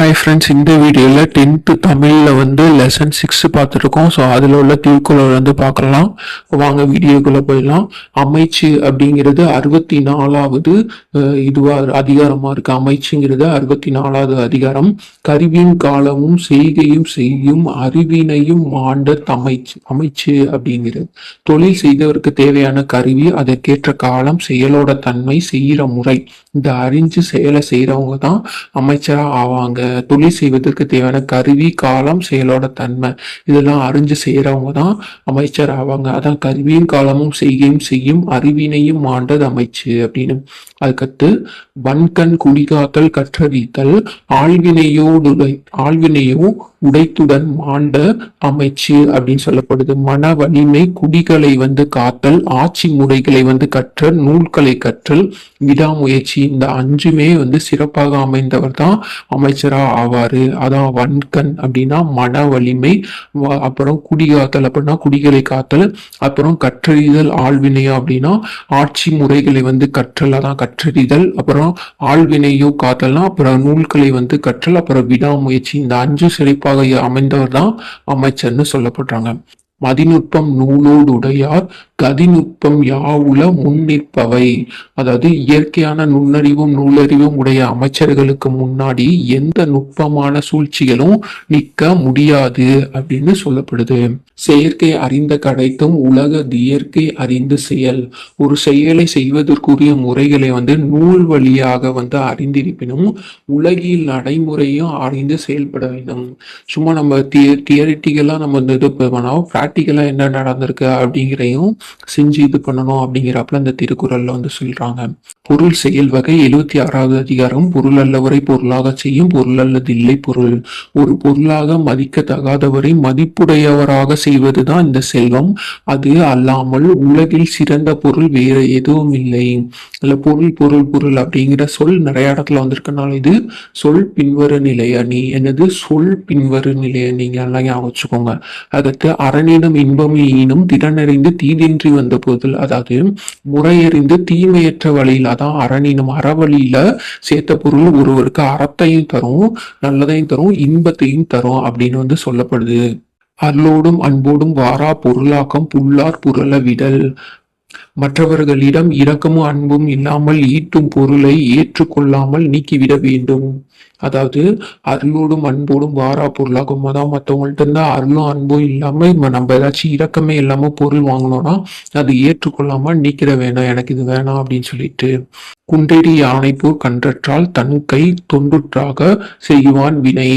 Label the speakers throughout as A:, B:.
A: Hi friends இந்த வீடியோவில் tenth தமிழில் வந்து லெசன் சிக்ஸ் பார்த்துருக்கோம். ஸோ அதில் உள்ள திருக்குறள் வந்து பார்க்கலாம். வாங்க வீடியோக்குள்ளே போயிடலாம். அமைச்சு அப்படிங்கிறது அறுபத்தி நாலாவது இதுவாக அதிகாரமாக இருக்குது அமைச்சுங்கிறது அறுபத்தி நாலாவது அதிகாரம். கருவின் காலமும் செய்கையும் செய்யும் அறிவினையும் மாண்ட அமைச்சு அமைச்சு அப்படிங்கிறது. தொழில் செய்தவருக்கு தேவையான கருவி அதற்கேற்ற காலம் செயலோட தன்மை செய்கிற முறை. இந்த அறிஞ்சு செயலை செய்கிறவங்க தான் அமைச்சராக ஆவாங்க. தொழில் செய்வதற்கு தேவையான கருவி காலம் செயலோட தன்மை. இதெல்லாம் அறிஞ்சு செய்யறவங்க தான் அமைச்சர் ஆவாங்க. அதான் கருவியும் காலமும் செய்யும் செய்யும் அறிவினையும் ஆண்டது அமைச்சு அப்படின்னு. அதுக்கடுத்து வன்கண் குடிகாத்தல் கற்றறித்தல் ஆழ்வினையோடு ஆழ்வினையோ உடைத்துடன் மாண்ட அமைச்சு அப்படின்னு சொல்லப்படுது. மன வலிமை குடிகளை வந்து காத்தல் ஆட்சி முறைகளை வந்து கற்றல் நூல்களை கற்றல் விடாமுயற்சி. இந்த அஞ்சுமே வந்து சிறப்பாக அமைந்தவர் தான் அமைச்சர் ஆவாரு. அதான் வன்கண் அப்படின்னா மன வலிமை அப்புறம் குடிகாத்தல் அப்படின்னா குடிகளை காத்தல் அப்புறம் கற்றறிதல் ஆழ்வினையா அப்படின்னா ஆட்சி முறைகளை வந்து கற்றல் அதான் கற்றறிதல் அப்புறம் ஆழ்வினையோ காத்தல்னா அப்புறம் நூல்களை வந்து கற்றல் அப்புறம் விடாமுயற்சி. இந்த அஞ்சு சிறப்பாக அமைந்தவர் தான் அமைச்சர்னு சொல்லப்படுறாங்க. மதிநுட்பம் நூலோடு உடையார் கதிநுட்பம் யாவுல முன்னிற்பவை. அதாவது இயற்கையான நுண்ணறிவும் நூலறிவும் உடைய அமைச்சர்களுக்கு முன்னாடி எந்த நுட்பமான சூழ்ச்சிகளும் நிற்க முடியாது அப்படின்னு சொல்லப்படுது. செயற்கை அறிந்த கடைத்தும் உலக இயற்கை அறிந்து செயல். ஒரு செயலை செய்வதற்குரிய முறைகளை வந்து நூல் வழியாக வந்து அறிந்திருப்பினும் உலகில் நடைமுறையும் அறிந்து செயல்பட வேண்டும். சும்மா நம்ம திய தியரிட்டிக்கலாக நம்ம இது பண்ணோம் ப்ராக்டிக்கலாக என்ன நடந்திருக்கு அப்படிங்கிறதையும் செஞ்சு இது பண்ணணும் அப்படிங்கிறப்பல இந்த திருக்குறளில் வந்து சொல்கிறாங்க பொருள் செயல் வகை எழுபத்தி ஆறாவது அதிகாரம் பொருள் அல்லவரை பொருளாக செய்யும் பொருள் அல்லது இல்லை பொருள். ஒரு பொருளாக மதிக்கத்தகாதவரை மதிப்புடையவராக செய்வதுதான் இந்த செல்வம். அது அல்லாமல் உலகில் சிறந்த பொருள் வேற எதுவும் இல்லை. இல்ல பொருள் பொருள் பொருள் அப்படிங்கிற சொல் நிறைய இடத்துல வந்திருக்கனால இது சொல் பின்வரு நிலையணி என்னது சொல் பின்வரு நிலையணிங்க எல்லாம் ஞாபகம் வச்சுக்கோங்க. அடுத்து அரணிடம் இன்பம் ஈனும் திறனறிந்து தீதின்றி வந்த போதில் அதாவது முறையறிந்து தீமையற்ற வழியில் அதான் அரணினும் அறவழியில சேர்த்த பொருள் ஒருவருக்கு அறத்தையும் தரும் நல்லதையும் தரும் இன்பத்தையும் தரும் அப்படின்னு வந்து சொல்லப்படுது. அருளோடும் அன்போடும் வாரா பொருளாக்கம் புல்லார் புரள விடல். மற்றவர்களிடம் இரக்கமும் அன்பும் இல்லாமல் ஈட்டும் பொருளை ஏற்றுக்கொள்ளாமல் நீக்கிவிட வேண்டும். அதாவது அருளோடும் அன்போடும் வாரா பொருளாகும் அதான் மற்றவங்கள்ட்ட இருந்தா அருளும் அன்பும் இல்லாம நம்ம ஏதாச்சும் இரக்கமே இல்லாம பொருள் வாங்கினோம்னா அது ஏற்றுக்கொள்ளாம நீக்கிட வேணாம். எனக்கு இது வேணாம் அப்படின்னு சொல்லிட்டு குண்டேரி யானை போர் கன்றற்றால் தன் கை தொண்டுற்றாக செய்வான் வினை.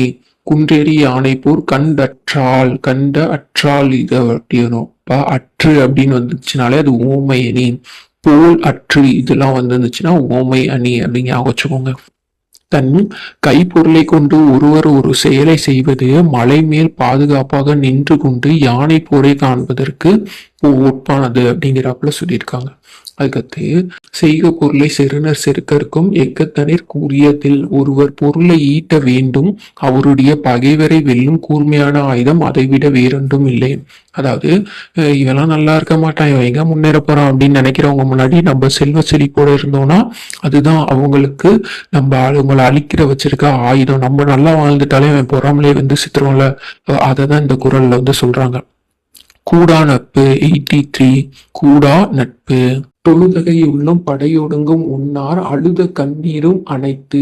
A: குன்றேறி யானைப்போர் கண்டற்றால் கண்ட அற்றால் இது அப்படின்னும் இப்போ அற்று அப்படின்னு வந்துச்சுனாலே அது ஓமை அணி. போல் அற்று இதெல்லாம் வந்துருந்துச்சுன்னா ஓமை அணி அப்படின்னு ஞாபகம் வச்சுக்கோங்க. தன் கைப்பொருளை கொண்டு ஒருவர் ஒரு செயலை செய்வது மலை மேல் பாதுகாப்பாக நின்று கொண்டு யானை போரை காண்பதற்கு ஒப்பானது அப்படிங்கிறாப்புல சொல்லியிருக்காங்க. அகத்து செய்க பொருளை செருணர் செருக்கற்கும் எக்கத்தனிற் கூறியதில் ஒருவர் பொருளை ஈட்ட வேண்டும். அவருடைய பகைவரை வெல்லும் கூர்மையான ஆயுதம் அதைவிட வேறொன்றும் இல்லை. அதாவது இவெல்லாம் நல்லா இருக்க மாட்டான். இவன் எங்க முன்னேற போறான்? அப்படின்னு நினைக்கிறவங்க முன்னாடி நம்ம செல்வ செழிப்போட இருந்தோம்னா அதுதான் அவங்களுக்கு நம்ம அவங்களை அழிக்கிற வச்சிருக்க ஆயுதம். நம்ம நல்லா வாழ்ந்துட்டாலே அவன் பொறாமலே வந்து சித்திரம்ல. அதை தான் இந்த குரல்ல வந்து சொல்றாங்க. கூடா நட்பு எயிட்டி த்ரீ கூடா நட்பு. தொழுதகை உள்ளும் படையொடுங்கும் உன்னார் அழுத கண்ணீரும் அனைத்து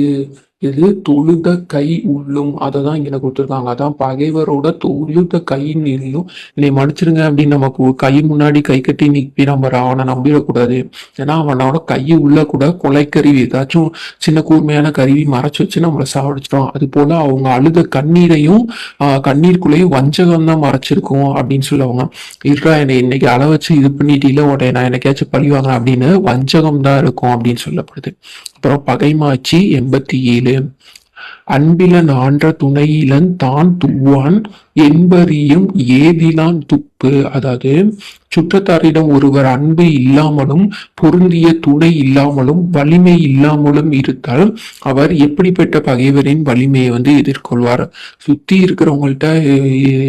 A: இது தொழுத கை உள்ளும்? அதை தான் இங்க கொடுத்துருக்காங்க. அதான் பகைவரோட தொழுத கை நில்லும் என்னை மன்னிச்சிருங்க அப்படின்னு நம்ம கை முன்னாடி கை கட்டி நிப்பி நம்ம அவனை நம்பிடக்கூடாது. ஏன்னா அவனோட கை உள்ள கூட கொலைக்கருவி ஏதாச்சும் சின்ன கூர்மையான கருவி மறைச்சு வச்சு நம்மளை சாவடிச்சிடும். அது போல அவங்க அழுத கண்ணீரையும் ஆஹ், கண்ணீருக்குள்ளேயும் வஞ்சகம் தான் மறைச்சிருக்கும் அப்படின்னு சொல்லுவாங்க. இருடா என்னை இன்னைக்கு அள வச்சு இது பண்ணிட்டீல உடைய நான் என்னைக்காச்சும் பழி வாங்குறேன் அப்படின்னு வஞ்சகம் தான் இருக்கும் அப்படின்னு சொல்லப்படுது. அப்புறம் பகைமாச்சி எண்பத்தி ஏழு அன்பிலன் ஆன்ற துணையிலன் தான் துவான் என்பறியும் ஏதிலான் துப்பு அதாவது சுற்றத்தாரிடம் ஒருவர் அன்பு இல்லாமலும் பொருந்திய துணை இல்லாமலும் வலிமை இல்லாமலும் இருந்தால் அவர் எப்படிப்பட்ட பகைவரின் வலிமையை வந்து எதிர்கொள்வார்? சுத்தி இருக்கிறவங்கள்ட்ட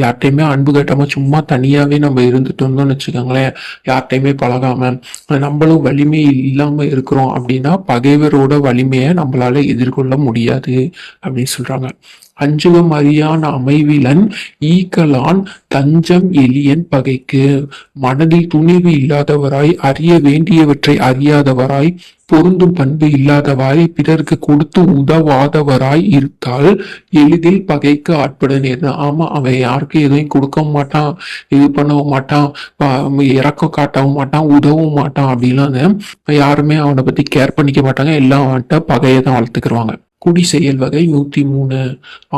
A: யார்ட்டையுமே அன்பு கட்டாம சும்மா தனியாவே நம்ம இருந்துட்டு இருந்தோம்னு வச்சுக்கோங்களேன். யார்ட்டையுமே பழகாம நம்மளும் வலிமை இல்லாம இருக்கிறோம் அப்படின்னா பகைவரோட வலிமையை நம்மளால எதிர்கொள்ள முடியாது அப்படின்னு சொல்றாங்க. அஞ்சுகம் அறியான் அமைவிலன் ஈக்கலான் தஞ்சம் எலியன் பகைக்கு. மனதில் துணிவு இல்லாதவராய் அறிய வேண்டியவற்றை அறியாதவராய் பொருந்தும் பண்பு இல்லாதவாய் பிறருக்கு கொடுத்து உதவாதவராய் இருந்தால் எளிதில் பகைக்கு ஆட்பட நேர்ந்தது ஆமா அவன் யாருக்கும் எதையும் கொடுக்க மாட்டான் இது பண்ணவும் மாட்டான் இறக்கம் காட்டவும் மாட்டான் உதவும் மாட்டான் அப்படிலாம் யாருமே அவனை பத்தி கேர் பண்ணிக்க மாட்டாங்க. எல்லாம் அவன்கிட்ட பகையை தான் வளர்த்துக்கிருவாங்க. குடி செயல் வகை நூத்தி மூணு.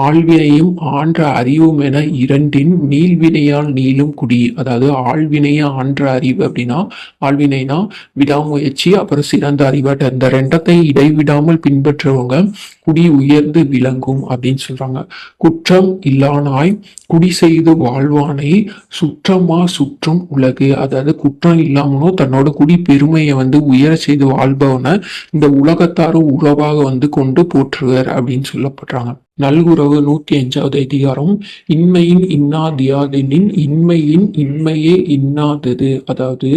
A: ஆழ்வினையும் ஆன்ற அறிவும் என இரண்டின் நீள்வினையால் நீளும் குடி. அதாவது ஆழ்வினைய ஆன்ற அறிவு அப்படின்னா ஆழ்வினைனா விடாமுயற்சி அப்புறம் சிறந்த அறிவாட்ட இந்த ரெண்டத்தை இடைவிடாமல் பின்பற்றுறவங்க குடி உயர்ந்து விளங்கும் அப்படின்னு சொல்றாங்க. குற்றம் இல்லானாய் குடி செய்து வாழ்வானை சுற்றமா சுற்றும் உலகு. அதாவது குற்றம் இல்லாமலும் தன்னோட குடி பெருமையை வந்து உயர செய்து வாழ்பவனை இந்த உலகத்தாரும் உறவாக வந்து கொண்டு போட்டு போற்றுவர் அப்படின்னு சொல்லப்படுறாங்க நல்குறவு நூத்தி அஞ்சாவது அதிகாரம் இன்மையின் இன்னாதியாதெனின் இன்மையின் இன்மையே இன்னாதது. அதாவது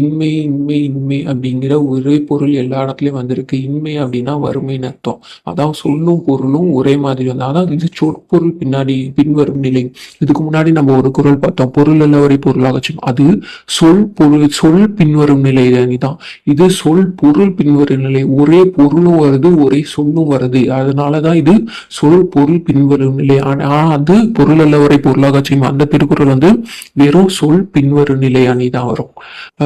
A: இன்மை இன்மை இன்மை அப்படிங்கிற ஒரே பொருள் எல்லா இடத்துலையும் வந்திருக்கு. இன்மை அப்படின்னா வறுமைன்னு அர்த்தம். அதான் சொல்லும் பொருளும் ஒரே மாதிரி வந்து அதான் இது சொற்பொருள் பின்னாடி பின்வரும் நிலை. இதுக்கு முன்னாடி நம்ம ஒரு குரல் பார்த்தோம். பொருள் அல்ல ஒரே பொருளாக வச்சுக்கணும் அது சொல் பொருள் சொல் பின்வரும் நிலை தான் இது சொல் பொருள் பின்வரும் நிலை. ஒரே பொருளும் வருது ஒரே சொல்லும் வருது. அதனாலதான் இது சொல் பொருள் பின்வரும் நிலை. ஆனா அது பொருள் அல்ல ஒரே பொருளாக செய்யும் அந்த திருக்குறள் வந்து வெறும் சொல் பின்வரும் நிலை அணி தான் வரும்.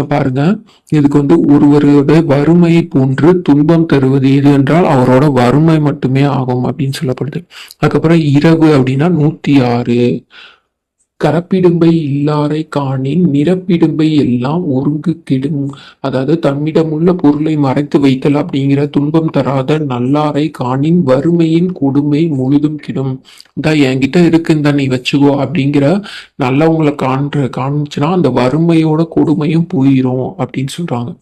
A: பாருங்க. இதுக்கு வந்து ஒருவரோட வறுமையை போன்று துன்பம் தருவது எது என்றால் அவரோட வறுமை மட்டுமே ஆகும் அப்படின்னு சொல்லப்படுது. அதுக்கப்புறம் இரவு அப்படின்னா நூத்தி ஆறு. கரப்பிடும்பை இல்லாரை காணின் நிரப்பிடும்பை எல்லாம் ஒருங்கு கெடும். அதாவது தம்மிடமுள்ள பொருளை மறைத்து வைத்தல் அப்படிங்கிற துன்பம் தராத நல்லாரை காணின் வறுமையின் கொடுமை முழுதும் கிடும். இந்த என்கிட்ட இருக்குன்னு நீ வச்சுக்கோ அப்படிங்கிற நல்லவங்களை காண்ற காணிச்சுன்னா அந்த வறுமையோட கொடுமையும் போயிரும் அப்படின்னு சொல்றாங்க.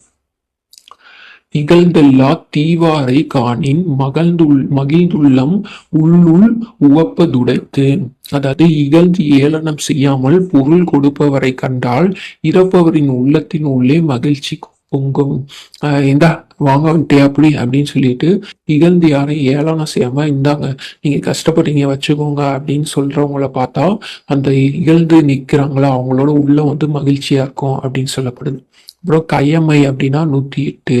A: நிகழ்ந்தெல்லா தீவாரை காணின் மகிழ்ந்துள் மகிழ்ந்துள்ளம் உள்ளுள் உவப்பதுடைத்து. அதாவது இகழ்ந்து ஏளனம் செய்யாமல் பொருள் கொடுப்பவரை கண்டால் இறப்பவரின் உள்ளத்தின் உள்ளே மகிழ்ச்சி பொங்கும். ஆஹ் இந்தா வாங்க வந்துட்டே அப்படி அப்படின்னு சொல்லிட்டு இகழ்ந்து யாரையும் ஏளனம் செய்யாம இந்தாங்க நீங்க கஷ்டப்படுறீங்க வச்சுக்கோங்க அப்படின்னு சொல்றவங்கள பார்த்தா அந்த இகழ்ந்து நிக்கிறாங்களா அவங்களோட உள்ள வந்து மகிழ்ச்சியா இருக்கும் அப்படின்னு சொல்லப்படுது. அப்புறம் கையம்மை அப்படின்னா நூத்தி எட்டு.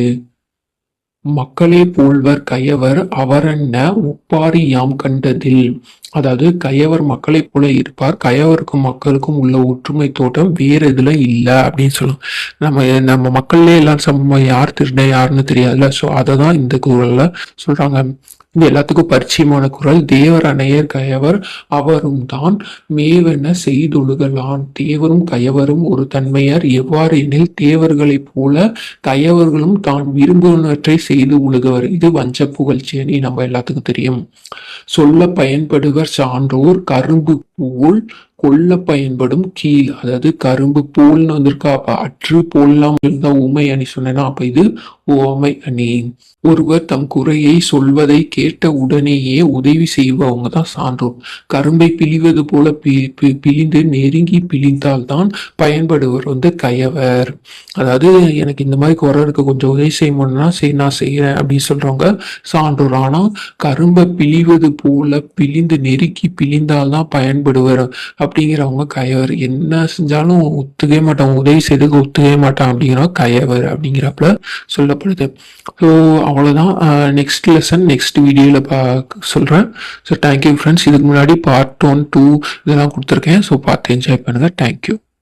A: மக்களே போல்வர் கயவர் அவரென்ன ஒப்பாரி யாம் கண்டதில். அதாவது கயவர் மக்களை போல இருப்பார். கயவருக்கும் மக்களுக்கும் உள்ள ஒற்றுமை தோட்டம் வேற இதுல இல்லை அப்படின்னு சொல்லும் நம்ம நம்ம மக்கள்லே எல்லாம் சம்பவம் யார் திருட யாருன்னு தெரியாதுல்ல. ஸோ அதை தான் இந்த குரல்ல சொல்றாங்க. இது எல்லாத்துக்கும் பரிச்சயமான குரல். தேவர் அணையர் கயவர் அவரும் தான் மேவென செய்தொழுகலான் தேவரும் கயவரும் ஒரு தன்மையார். எவ்வாறு எனில் தேவர்களைப் போல கயவர்களும் தான் விரும்புவனவற்றை செய்து உழுகவர் இது வஞ்ச புகழ்ச்சி நம்ம எல்லாத்துக்கும் தெரியும். சொல்ல பயன்படுவர் சான்றோர் கரும்பு போல் கொல்ல பயன்படும் கீழ் அதாவது கரும்பு போல்னு வந்திருக்கா அப்ப அற்று போல்லாம் இருந்தா உமை அணி சொன்னேன்னா அப்ப இது ஓமை அணி. ஒருவர் தம் குறையை சொல்வதை கேட்ட உடனேயே உதவி செய்பவங்க தான் சான்றோர். கரும்பை பிழிவது போல பிழிந்து நெருங்கி பிழிந்தால்தான் பயன்படுவர் வந்து கயவர். அதாவது எனக்கு இந்த மாதிரி குறை இருக்க கொஞ்சம் உதவி செய்யணும்னா சரி நான் செய்யறேன் அப்படின்னு சொல்றவங்க சான்றோர். ஆனா கரும்பை பிழிவது போல பிழிந்து நெருக்கி பிழிந்தால்தான் பயன்படுவர். அப்படிங்கிறவங்க கயவர். என்ன செஞ்சாலும் ஒத்துக்கவே மாட்டான். உதவி செய்துக்கு ஒத்துக்கவே மாட்டான் அப்படிங்கிறவங்க கயவர் அப்படிங்கிறப்பல சொல்லப்படுது. ஸோ அவ்வளோதான் நெக்ஸ்ட் லெசன் நெக்ஸ்ட் வீடியோவில் பா சொல்கிறேன் ஸோ தேங்க்யூ ஃப்ரெண்ட்ஸ் இதுக்கு முன்னாடி பார்ட் ஒன் டூ இதெல்லாம் கொடுத்துருக்கேன். ஸோ பார்த்து என்ஜாய் பண்ணுங்கள் தேங்க்யூ